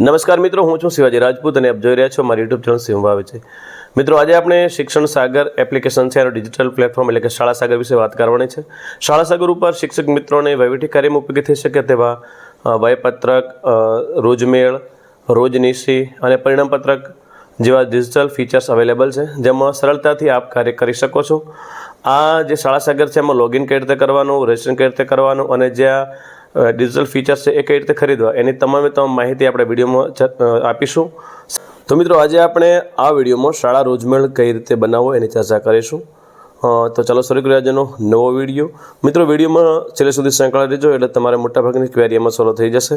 નમસ્કાર મિત્રો, હું છું શિવાજી રાજપૂત અને આપ જોઈ રહ્યા છો મારી યુટ્યુબ ચેનલ સિંહભાવે છે. મિત્રો, આજે આપણે શિક્ષણ સાગર એપ્લિકેશન છે, એનો ડિજિટલ પ્લેટફોર્મ એટલે કે શાળા સાગર વિશે વાત કરવાની છે. શાળા સાગર ઉપર શિક્ષક મિત્રોને વહીવટી કાર્યમાં ઉપયોગી થઈ શકે તેવા વયપત્રક રોજમેળ, રોજનીશી અને પરિણામપત્રક જેવા ડિજિટલ ફીચર્સ અવેલેબલ છે, જેમાં સરળતાથી આપ કાર્ય કરી શકો છો. આ જે શાળા સાગર છે, એમાં લોગિન કઈ રીતે કરવાનું રજિસ્ટ્રેશન કઈ રીતે કરવાનું અને જ્યાં ડિજિટલ ફીચર્સ છે એ કઈ રીતે ખરીદવા, એની તમામે તમામ માહિતી આપણે વિડીયોમાં આપીશું. તો મિત્રો, આજે આપણે આ વિડીયોમાં શાળા રોજમેળ કઈ રીતે બનાવવો એની ચર્ચા કરીશું. તો ચાલો શરૂ કરીએ આજનો નવો વીડિયો. મિત્રો, વિડીયોમાં છેલ્લે સુધી સંકળાઈ રહેજો, એટલે તમારે મોટાભાગની ક્વેરી એમાં સોલ્વ થઈ જશે.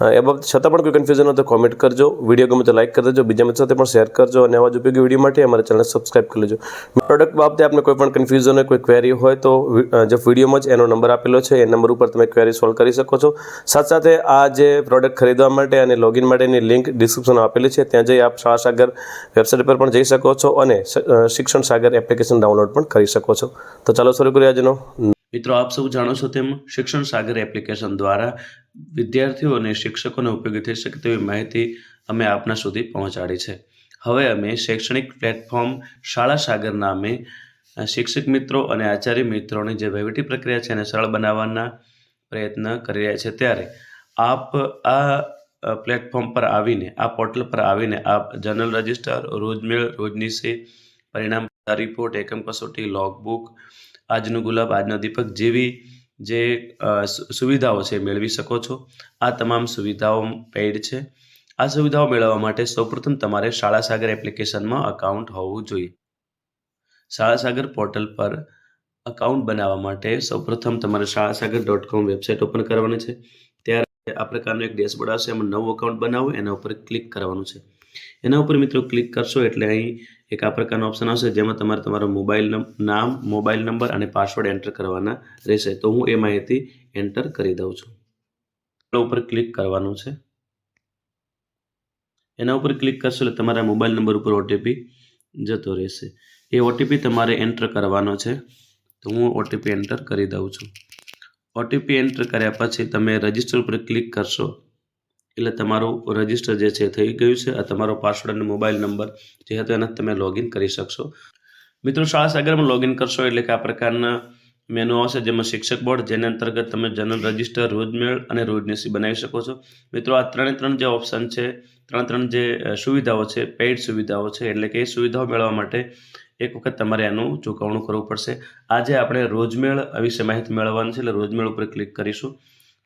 એ બાબત છતાં પણ કોઈ કન્ફ્યુઝન હોય તો કોમેન્ટ કરજો. વીડિયો ગમે તો લાઇક કરી દેજો, બીજા મિત્રો સાથે પણ શેર કરજો અને આવા જ ઉપયોગી વીડિયો માટે અમારા ચેનલ સબસ્ક્રાઇબ કરી લેજો. પ્રોડક્ટ બાબતે આપને કોઈ પણ કન્ફ્યુઝન હોય, કોઈ ક્વેરી હોય તો જે વિડીયોમાં જ એનો નંબર આપેલો છે, એ નંબર ઉપર તમે ક્વેરી સોલ્વ કરી શકો છો. સાથે સાથે આ જે પ્રોડક્ટ ખરીદવા માટે અને લોગિન માટેની લિંક ડિસ્ક્રિપ્શન આપેલી છે, ત્યાં જઈ આપ શાળા સાગર વેબસાઇટ પર પણ જઈ શકો છો અને શિક્ષણ સાગર એપ્લિકેશન ડાઉનલોડ પણ કરી શકો છો. તો ચાલો શરૂ કરીએ આજનો. મિત્રો, આપ સૌ જાણો છો તેમ શિક્ષણ સાગર એપ્લિકેશન દ્વારા વિદ્યાર્થીઓ અને શિક્ષકોને ઉપયોગી થઈ શકે તેવી માહિતી અમે આપના સુધી પહોંચાડી છે. હવે અમે શૈક્ષણિક પ્લેટફોર્મ શાળા સાગર નામે શિક્ષક મિત્રો અને આચાર્ય મિત્રોની જે વહીવટી પ્રક્રિયા છે એને સરળ બનાવવાના પ્રયત્ન કરી રહ્યા છે. ત્યારે આપ આ પ્લેટફોર્મ પર આવીને, આ પોર્ટલ પર આવીને આપ જનરલ રજિસ્ટર, રોજમેળ, રોજનીશી, પરિણામ, રિપોર્ટ, એકમ કસોટી લોગબુક આજનું ગુલાબ, આજનો દીપક જેવી જે સુવિધાઓ છે મેળવી શકો છો. આ તમામ સુવિધાઓ પેઇડ છે. આ સુવિધાઓ મેળવવા માટે સૌપ્રથમ તમારે શાળા સાગર એપ્લિકેશનમાં અકાઉન્ટ હોવું જોઈએ. શાળા સાગર પોર્ટલ પર અકાઉન્ટ બનાવવા માટે સૌપ્રથમ તમારે Shala Sagar dot com website open કરવાની છે. ત્યારે આ પ્રકારનું એક ડેશબોર્ડ આવશે. એમાં નવું અકાઉન્ટ બનાવવું, એના ઉપર ક્લિક કરવાનું છે. એના ઉપર મિત્રો ક્લિક કરશો એટલે અહીં એક આ પ્રકારનો ઓપ્શન આવશે, જેમાં તમારે તમારો મોબાઈલ નામ મોબાઈલ નંબર અને પાસવર્ડ એન્ટર કરવાના રહેશે. તો હું એ માહિતી એન્ટર કરી દઉં છું. એના ઉપર ક્લિક કરવાનું છે. એના ઉપર ક્લિક કરશો એટલે તમારા મોબાઈલ નંબર ઉપર ઓટીપી જતો રહેશે. એ ઓટીપી તમારે એન્ટર કરવાનો છે. તો હું ઓટીપી એન્ટર કરી દઉં છું. ઓટીપી એન્ટર કર્યા પછી તમે રજિસ્ટર ઉપર ક્લિક કરશો. એટલે તમારું રજિસ્ટર જે છે થઈ ગયું છે. આ તમારો પાસવર્ડ અને મોબાઈલ નંબર જે હતો એના તમે લોગિન કરી શકશો. મિત્રો શાળા સાગરમાં લોગિન કરશો એટલે કે આ પ્રકારના મેનુ આવશે જેમાં શિક્ષક બોર્ડ, જેના અંતર્ગત તમે જનરલ રજિસ્ટર રોજમેળ અને રોજનીશી બનાવી શકો છો. મિત્રો, આ ત્રણે ત્રણ જે ઓપ્શન છે, ત્રણ ત્રણ જે સુવિધાઓ છે પેઇડ સુવિધાઓ છે, એટલે કે એ સુવિધાઓ મેળવવા માટે એક વખત તમારે એનું ચૂકવણું કરવું પડશે. આજે આપણે રોજમેળ વિશે માહિતી મેળવવાની છે, એટલે રોજમેળ ઉપર ક્લિક કરીશું.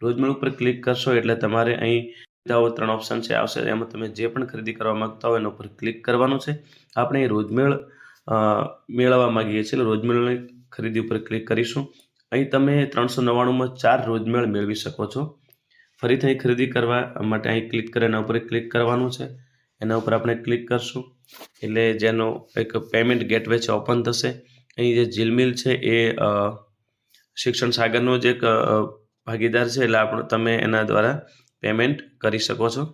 રોજમેળ ઉપર ક્લિક કરશો એટલે તમારે અહીં સુવિધાઓ ત્રણ ઓપ્શન છે. આવશે એમાં તમે જે પણ ખરીદી કરવા માંગતા હોય એના ઉપર ક્લિક કરવાનું છે. આપણે રોજમેળ મેળવવા માંગીએ છીએ. રોજમેળની ખરીદી ઉપર ક્લિક કરીશું. અહીં તમે ત્રણસો નવ્વાણુંમાં ચાર રોજમેળ મેળવી શકો છો. ફરીથી ખરીદી કરવા માટે અહીં ક્લિક કરે એના ઉપર ક્લિક કરવાનું છે. એના ઉપર આપણે ક્લિક કરશું. એટલે જેનો એક પેમેન્ટ ગેટવે છે ઓપન થશે. અહીં જે ઝીલમિલ છે એ શિક્ષણ સાગરનો જ એક ભાગીદાર છે. એટલે આપણે, તમે એના દ્વારા પેમેન્ટ કરી શકો છો.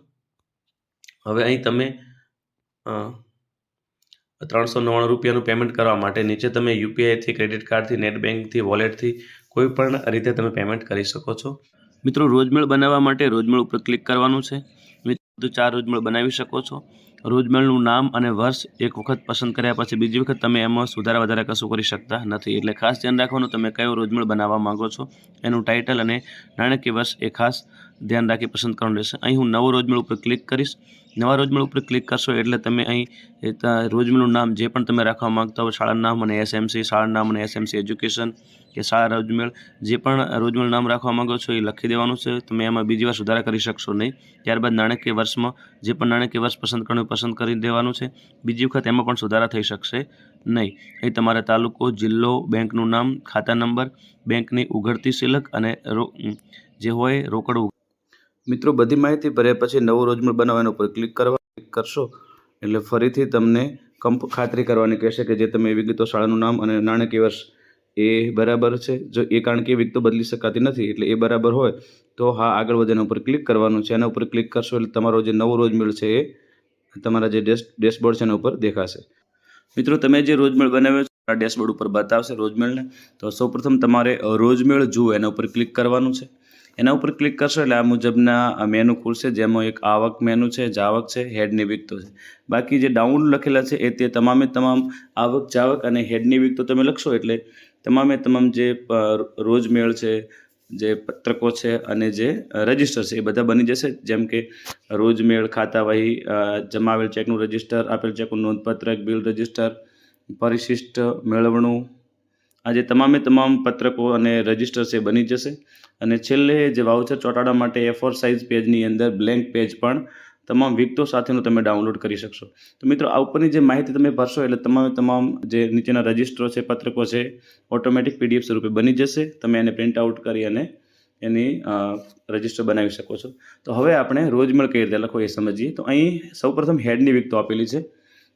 હવે અહીં તમે ત્રણસો નવ્વાણું રૂપિયાનું પેમેન્ટ કરવા માટે નીચે તમે યુપીઆઈથી ક્રેડિટ કાર્ડથી નેટ બેન્કથી વોલેટથી કોઈ પણ રીતે તમે પેમેન્ટ કરી શકો છો. મિત્રો, રોજમેળ બનાવવા માટે રોજમેળ ઉપર ક્લિક કરવાનું છે. મિત્રો ચાર રોજમેળ બનાવી શકો છો. રોજમેળનું નામ અને વર્ષ એક વખત પસંદ કર્યા પછી બીજી વખત તમે એમાં સુધારા વધારા કશું કરી શકતા નથી. એટલે ખાસ ધ્યાન રાખવાનું તમે કયો રોજમેળ બનાવવા માંગો છો, એનું ટાઇટલ અને નાણાકીય વર્ષ એ ખાસ ધ્યાન રાખી પસંદ કરવાનું રહેશે. અહીં હું નવો રોજમેળ ઉપર ક્લિક કરીશ. નવા રોજમેળ ઉપર ક્લિક કરશો એટલે તમે અહીં રોજમેળનું નામ જે પણ તમે રાખવા માગતા હો, શાળાનું નામ અને એસએમસી, શાળાનું નામ અને એસએમસી એજ્યુકેશન કે શાળા રોજમેળ, જે પણ રોજમેળ નામ રાખવા માંગો છો એ લખી દેવાનું છે. તમે એમાં બીજી વાર સુધારા કરી શકશો નહીં. ત્યારબાદ નાણાકીય વર્ષમાં જે પણ નાણાકીય વર્ષ પસંદ કરવાનું પસંદ કરી દેવાનું છે. બીજી વખત એમાં પણ સુધારા થઈ શકશે નહીં. એ તમારે તાલુકો, જિલ્લો, બેંકનું નામ, ખાતા નંબર, બેંકની ઉઘડતી સિલક અને જે હોય રોકડ મિત્રો, બધી માહિતી ભર્યા પછી નવું રોજમેળ બનાવવાના ઉપર ક્લિક કરવા ક્લિક કરશો એટલે ફરીથી તમને કંપ ખાતરી કરવાની કહેશે કે જે તમે વિગતો શાળાનું નામ અને નાણાકીય વર્ષ એ બરાબર છે. જો એ કારણ કે એ વિગતો બદલી શકાતી નથી એટલે એ બરાબર હોય, તો હા, આગળ વધેના ઉપર ક્લિક કરવાનું છે. એના ઉપર ક્લિક કરશો એટલે તમારો જે નવો રોજમેળ છે એ તમારા જે ડેશ ડેશબોર્ડ છે એના ઉપર દેખાશે. મિત્રો, તમે જે રોજમેળ બનાવ્યો છે આ ડેશબોર્ડ ઉપર બતાવશે રોજમેળને તો સૌપ્રથમ તમારે રોજમેળ જુઓ. એના ઉપર ક્લિક કરવાનું છે. એના ઉપર ક્લિક કરશો એટલે આ મુજબના મેનુ ખુલશે, જેમાં એક આવક મેનુ છે, જાવક છે હેડની વિગતો છે. બાકી જે ડાઉનલોડ લખેલા છે એ તે તમામે તમામ આવક, જાવક અને હેડની વિગતો તમે લખશો એટલે તમામે તમામ જે રોજમેળ છે, જે પત્રકો છે અને જે રજિસ્ટર છે એ બધા બની જશે. જેમ કે રોજમેળ ખાતાવહી જમાવેલ ચેકનું રજિસ્ટર આપેલ ચેકનું નોંધપત્રક બિલ રજિસ્ટર પરિશિષ્ટ, મેળવણું આ જે તમામે તમામ પત્રકો અને રજિસ્ટર છે એ બની જશે. અને છેલ્લે જે વાઉચર ચોટાડા માટે એ ફોર સાઇઝ પેજની અંદર બ્લેન્ક પેજ પણ તમામ વિગતો સાથેનું તમે ડાઉનલોડ કરી શકશો. તો મિત્રો, આ ઉપરની જે માહિતી તમે ભરશો એટલે તમામે તમામ જે નીચેના રજિસ્ટરો છે, પત્રકો છે ઓટોમેટિક પીડીએફ સ્વરૂપે બની જશે. તમે એને પ્રિન્ટ આઉટ કરી અને એની રજિસ્ટર બનાવી શકો છો. તો હવે આપણે રોજમળ કઈ રીતે લખો એ સમજીએ. તો અહીં સૌપ્રથમ હેડની વિગતો આપેલી છે.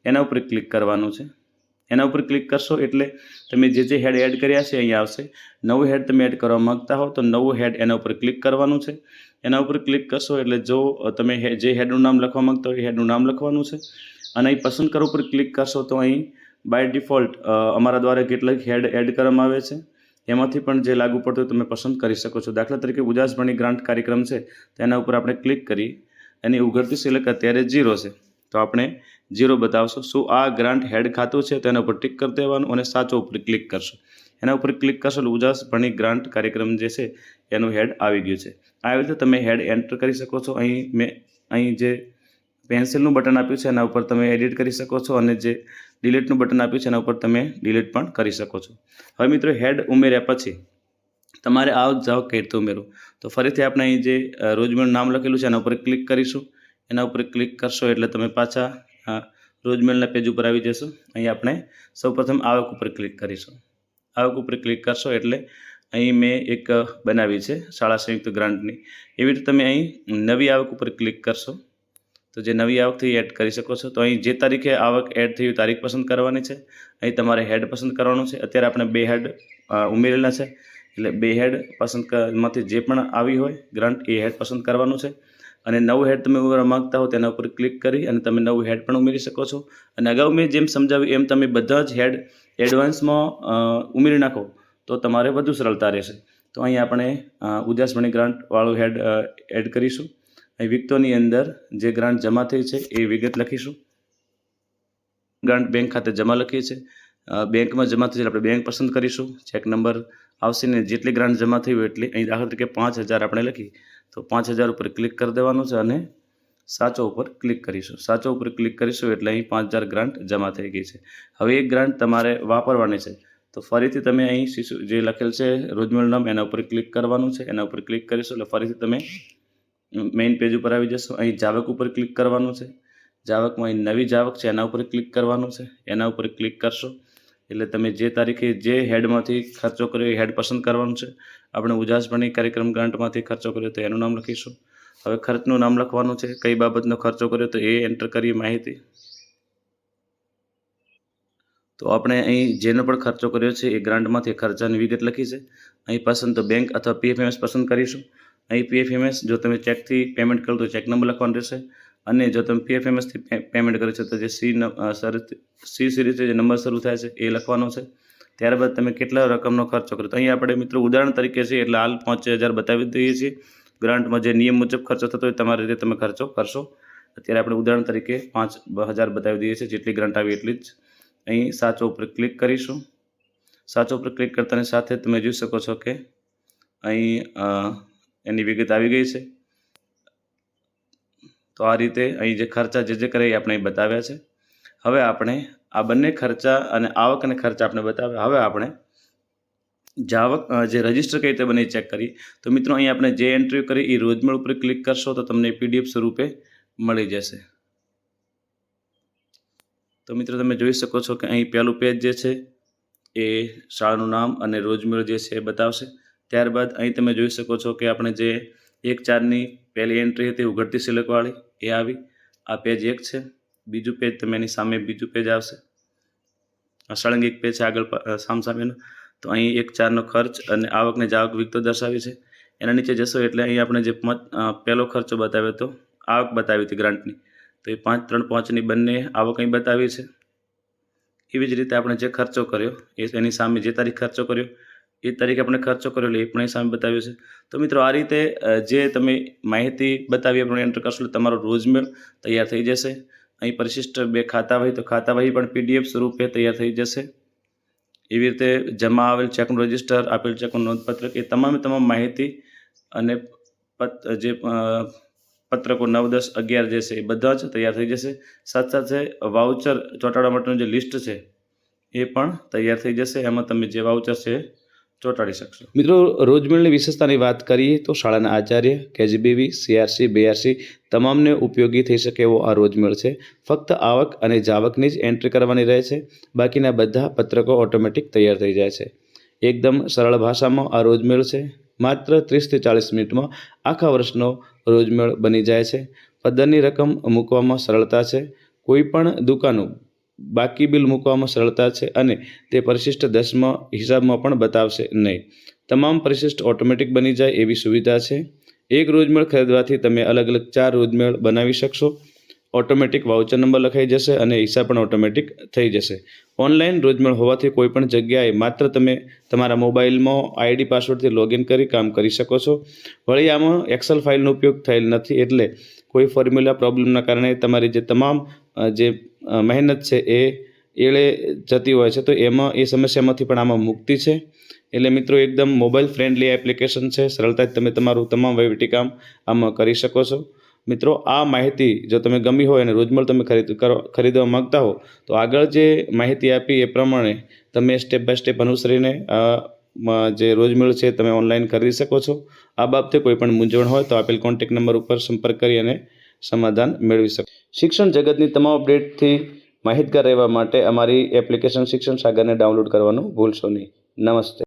એના ઉપર ક્લિક કરવાનું છે. એના ઉપર ક્લિક કરશો એટલે તમે જે જે હેડ એડ કર્યા છે અહીંયા આવશે. નવું હેડ તમે એડ કરવા માંગતા હો તો નવું હેડ એના ઉપર ક્લિક કરવાનું છે. એના ઉપર ક્લિક કરશો એટલે જો તમે જે હેડનું નામ લખવા માંગતા હોય એ હેડનું નામ લખવાનું છે. અને અહીં પસંદ કરો ઉપર ક્લિક કરશો તો અહીં બાય ડિફોલ્ટ અમારા દ્વારા કેટલાક હેડ એડ કરવામાં આવે છે. એમાંથી પણ જે લાગુ પડતું તમે પસંદ કરી શકો છો. દાખલા તરીકે ઉજાસભણી ગ્રાન્ટ કાર્યક્રમ છે તેના ઉપર આપણે ક્લિક કરી એની ઉઘરતી સિલેક્ટ અત્યારે જીરો છે. તો આપણે જીરો બતાવશો. શું આ ગ્રાન્ટ હેડ ખાતું છે? તેના ઉપર ટિક કરી દેવાનું અને સાચો ઉપર ક્લિક કરશો. એના ઉપર ક્લિક કરશો એટલે ઉજાસ ભણી ગ્રાન્ટ કાર્યક્રમ જે છે એનું હેડ આવી ગયું છે. આવી રીતે તમે હેડ એન્ટર કરી શકો છો. અહીં મેં અહીં જે પેન્સિલનું બટન આપ્યું છે એના ઉપર તમે એડિટ કરી શકો છો અને જે ડિલીટનું બટન આપ્યું છે એના ઉપર તમે ડિલીટ પણ કરી શકો છો. હવે મિત્રો હેડ ઉમેર્યા પછી તમારે આવક જાઓ કઈ રીતે ઉમેરવું. તો ફરીથી આપણે અહીં જે અ, નામ લખેલું છે એના ઉપર ક્લિક કરીશું. એના ઉપર ક્લિક કરશો એટલે તમે પાછા અ, રોજમેળના પેજ ઉપર આવી જશો અહીં આપણે સૌપ્રથમ આવક ઉપર ક્લિક કરીશું. આવક ઉપર ક્લિક કરશો એટલે અહીં મેં એક બનાવી છે શાળા સંયુક્ત ગ્રાન્ટની એવી રીતે તમે અહીં નવી આવક ઉપર ક્લિક કરશો. તો જે નવી આવક થઈ એડ કરી શકો છો. તો અહીં જે તારીખે આવક એડ થઈ તારીખ પસંદ કરવાની છે. અહીં તમારે હેડ પસંદ કરવાનું છે. અત્યારે આપણે બે હેડ ઉમેરેલા છે. એટલે બે હેડ પસંદમાંથી જે પણ આવી હોય ગ્રાન્ટ એ હેડ પસંદ કરવાનું છે. અને નવું હેડ તમે ઉમેરવા માગતા હો તેના ઉપર ક્લિક કરી અને તમે નવું હેડ પણ ઉમેરી શકો છો. અને અગાઉ મેં જેમ સમજાવ્યું એમ તમે બધા જ હેડ એડવાન્સમાં ઉમેરી નાખો તો તમારે વધુ સરળતા રહેશે. તો અહીં આપણે ઉદાસમણી ગ્રાન્ટવાળું હેડ એડ કરીશું. અહીં વિગતોની અંદર જે ગ્રાન્ટ જમા થઈ છે એ વિગત લખીશું. ગ્રાન્ટ બેંક ખાતે જમા લખીએ છીએ. બેંકમાં જમા થઈ છે આપણે બેંક પસંદ કરીશું. ચેક નંબર આવશે ને જેટલી ગ્રાન્ટ જમા થઈ હોય એટલી. અહીં દાખલા તરીકે પાંચ હજાર આપણે લખી. તો પાંચ હજાર ઉપર ક્લિક કરી દેવાનું છે અને સાચો ઉપર ક્લિક કરીશું. સાચો ઉપર ક્લિક કરીશું એટલે અહીં પાંચ હજાર ગ્રાન્ટ જમા થઈ ગઈ છે. હવે એક ગ્રાન્ટ તમારે વાપરવાની છે. તો ફરીથી તમે અહીં શિશુ જે લખેલ છે રોજમેલ નામ, એના ઉપર ક્લિક કરવાનું છે. એના ઉપર ક્લિક કરીશું એટલે ફરીથી તમે મેઇન પેજ ઉપર આવી જશો. અહીં જાવક ઉપર ક્લિક કરવાનું છે. જાવકમાં અહીં નવી જાવક છે, એના ઉપર ક્લિક કરવાનું છે. એના ઉપર ક્લિક કરશો એટલે તમે જે તારીખે જે હેડમાંથી ખર્ચો કર્યો એ હેડ પસંદ કરવાનું છે. આપણે ઉજાસભણી કાર્યક્રમ ગ્રાન્ટમાંથી ખર્ચો કર્યો તો એનું નામ લખીશું. હવે ખર્ચનું નામ લખવાનું છે, કઈ બાબતનો ખર્ચો કર્યો તો એ એન્ટર કરીએ માહિતી. તો આપણે અહીં જેનો પણ ખર્ચો કર્યો છે એ ગ્રાન્ટમાંથી ખર્ચાની વિગત લખી છે. અહીં પસંદ તો બેંક અથવા પીએફએમએસ પસંદ કરીશું. અહીં પીએફએમએસ જો તમે ચેકથી પેમેન્ટ કરો તો ચેક નંબર લખવાનો રહેશે. અને જો તમે પીએફએમએસથી પેમેન્ટ કરો છો તો જે સી સી સિરીઝ જે નંબર શરૂ થાય છે એ લખવાનો છે. ત્યારબાદ તમે કેટલા રકમનો ખર્ચો કર્યો? તો અહીં આપણે મિત્રો ઉદાહરણ તરીકે છે, એટલે હાલ પાંચ હજાર બતાવી દઈએ છીએ. ગ્રાન્ટમાં જે નિયમ મુજબ ખર્ચો થતો હોય તમારી રીતે તમે ખર્ચો કરશો. અત્યારે આપણે ઉદાહરણ તરીકે પાંચ હજાર બતાવી દઈએ છીએ, જેટલી ગ્રાન્ટ આવી એટલી જ. અહીં સાચો ઉપર ક્લિક કરીશું. સાચો ઉપર ક્લિક કરતાની સાથે તમે જોઈ શકો છો કે અહીં એની વિગત આવી ગઈ છે. તો આ રીતે અહીં જે ખર્ચા જે જે કરે એ આપણે અહીં બતાવ્યા છે. હવે આપણે આ બંને ખર્ચા અને આવક અને ખર્ચા આપણે બતાવ્યા હવે આપણે જાવક જે રજિસ્ટર કઈ રીતે બને ચેક કરીએ. તો મિત્રો, અહીં આપણે જે એન્ટ્રી કરી એ રોજમેળ ઉપર ક્લિક કરશો તો તમને પીડીએફ સ્વરૂપે મળી જશે. તો મિત્રો, તમે જોઈ શકો છો કે અહીં પહેલું પેજ જે છે, એ શાળાનું નામ અને રોજમેળ જે છે એ બતાવશે. ત્યારબાદ અહીં તમે જોઈ શકો છો કે આપણે જે એક ચારની પહેલી એન્ટ્રી હતી, ઉઘડતી સિલકવાળી, એ આવી. આ પેજ એક છે. બીજું પેજ તમે એની સામે બીજું પેજ આવશે. સળંગ એક પેજ છે આગળ સામસામેનો. તો અહીં એક ચારનો ખર્ચ અને આવકને જાવક વિગતો દર્શાવી છે. એના નીચે જશો એટલે અહીં આપણે જે પહેલો ખર્ચો બતાવ્યો હતો આવક બતાવી હતી ગ્રાન્ટની તો એ પાંચ, ત્રણ, પાંચની બંને આવક અહીં બતાવી છે. એવી જ રીતે આપણે જે ખર્ચો કર્યો, એ એની સામે જે તારીખ ખર્ચો કર્યો, એ તારીખે આપણે ખર્ચો કરેલો એ પણ અહીં સામે બતાવ્યો છે. તો મિત્રો આ રીતે જે તમે માહિતી બતાવી આપણે એન્ટર કરશો તમારો રોજમેળ તૈયાર થઈ જશે. અહીં પરિશિષ્ટ બે ખાતા વહી તો ખાતા વહી પણ પીડીએફ સ્વરૂપે તૈયાર થઈ જશે. એવી રીતે જમા આવેલ ચેકનું રજિસ્ટર આપેલ ચેકનું નોંધપત્રક, એ તમામે તમામ માહિતી અને જે પત્રકો નવ દસ અગિયાર જે છે એ બધા જ તૈયાર થઈ જશે. સાથે સાથે વાઉચર ચોંટાડવા માટેનું જે લિસ્ટ છે એ પણ તૈયાર થઈ જશે. એમાં તમે જે વાઉચર છે ચોંટાડી શકશો. મિત્રો રોજમેળની વિશેષતાની વાત કરીએ તો શાળાના આચાર્ય, કેજીબીવી, સીઆરસી, બીઆરસી તમામને ઉપયોગી થઈ શકે એવો આ રોજમેળ છે. ફક્ત આવક અને જાવકની જ એન્ટ્રી કરવાની રહે છે. બાકીના બધા પત્રકો ઓટોમેટિક તૈયાર થઈ જાય છે. એકદમ સરળ ભાષામાં આ રોજમેળ છે. માત્ર ત્રીસથી ચાલીસ મિનિટમાં આખા વર્ષનો રોજમેળ બની જાય છે. પદરની રકમ મૂકવામાં સરળતા છે. કોઈ પણ દુકાનો બાકી બિલ મૂકવામાં સરળતા છે અને તે પરિશિષ્ટ દસમાં હિસાબમાં પણ બતાવશે નહીં. તમામ પરિશિષ્ટ ઓટોમેટિક બની જાય એવી સુવિધા છે. એક રોજમેળ ખરીદવાથી તમે અલગ અલગ ચાર રોજમેળ બનાવી શકશો. ઓટોમેટિક વાઉચર નંબર લખાઈ જશે અને હિસાબ પણ ઓટોમેટિક થઈ જશે. ઓનલાઈન રોજમેળ હોવાથી કોઈપણ જગ્યાએ માત્ર તમે તમારા મોબાઈલમાં આઈડી પાસવર્ડથી લોગિન કરી કામ કરી શકો છો. વળી આમાં એક્સેલ ફાઇલનો ઉપયોગ થયેલ નથી એટલે કોઈ ફોર્મ્યુલા પ્રોબ્લેમના કારણે તમારી જે તમામ જે મહેનત છે એ એળે જતી હોય છે. તો એમાં એ સમસ્યામાંથી પણ આમાં મુક્તિ છે. એટલે મિત્રો એકદમ મોબાઈલ ફ્રેન્ડલી એપ્લિકેશન છે. સરળતાથી તમે તમારું તમામ વહીવટી કામ આમાં કરી શકો છો. મિત્રો, આ માહિતી જો તમે ગમી હોય અને રોજમર તમે ખરીદ, કરો, ખરીદવા માગતા હો, તો આગળ જે માહિતી આપી એ પ્રમાણે તમે સ્ટેપ બાય સ્ટેપ અનુસરીને જે રોજમેળ છે તમે ઓનલાઈન ખરીદી શકો છો. આ બાબતે કોઈ પણ મૂંઝવણ હોય તો આપેલ કોન્ટેક નંબર ઉપર સંપર્ક કરી અને સમાધાન મેળવી શકો. શિક્ષણ જગતની તમામ અપડેટથી માહિતગાર રહેવા માટે અમારી એપ્લિકેશન શિક્ષણ સાગરને ડાઉનલોડ કરવાનું ભૂલશો નહીં. નમસ્તે.